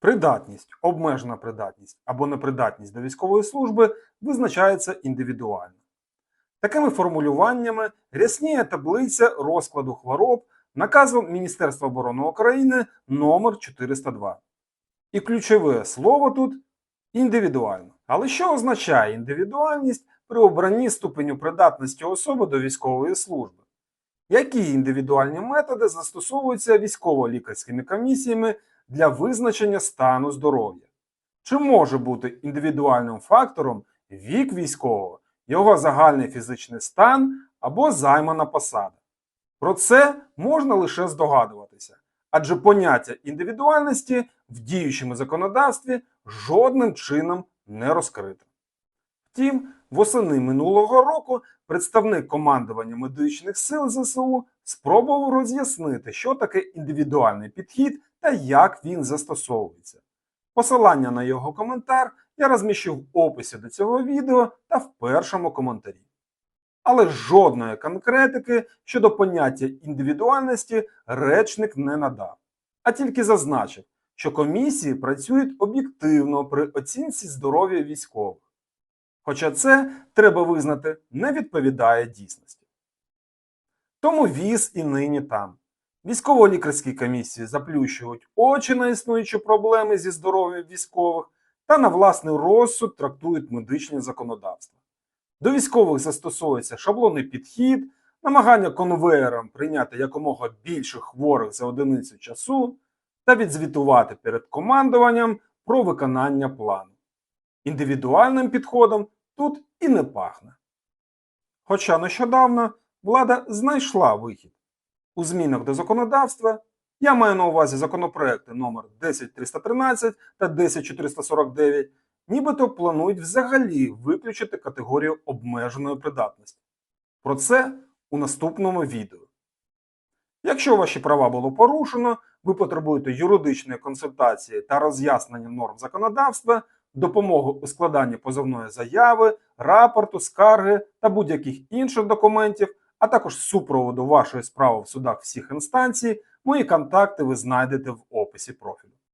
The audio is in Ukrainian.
Придатність, обмежена придатність або непридатність до військової служби визначається індивідуально. Такими формулюваннями рясніє таблиця розкладу хвороб наказом Міністерства оборони України номер 402. І ключове слово тут індивідуально. Але що означає індивідуальність при обранні ступеню придатності особи до військової служби? Які індивідуальні методи застосовуються військово-лікарськими комісіями для визначення стану здоров'я? Чи може бути індивідуальним фактором вік військового, його загальний фізичний стан або займана посада? Про це можна лише здогадуватися, адже поняття індивідуальності в діючому законодавстві жодним чином не розкрите. Втім, восени минулого року представник командування медичних сил ЗСУ спробував роз'яснити, що таке індивідуальний підхід та як він застосовується. Посилання на його коментар я розміщу в описі до цього відео та в першому коментарі. Але жодної конкретики щодо поняття індивідуальності речник не надав, а тільки зазначив, що комісії працюють об'єктивно при оцінці здоров'я військових. Хоча це, треба визнати, не відповідає дійсності. Тому віз і нині там. Військово-лікарські комісії заплющують очі на існуючі проблеми зі здоров'ям військових та на власний розсуд трактують медичне законодавство. До військових застосовується шаблонний підхід, намагання конвеєром прийняти якомога більше хворих за одиницю часу та відзвітувати перед командуванням про виконання плану. Індивідуальним підходом тут і не пахне. Хоча нещодавно влада знайшла вихід. У змінах до законодавства я маю на увазі законопроекти номер 10313 та 10449, нібито планують взагалі виключити категорію обмеженої придатності. Про це у наступному відео. Якщо ваші права було порушено, ви потребуєте юридичної консультації та роз'яснення норм законодавства, допомоги у складанні позовної заяви, рапорту, скарги та будь-яких інших документів, а також супроводу вашої справи в судах всіх інстанцій, мої контакти ви знайдете в описі профілю.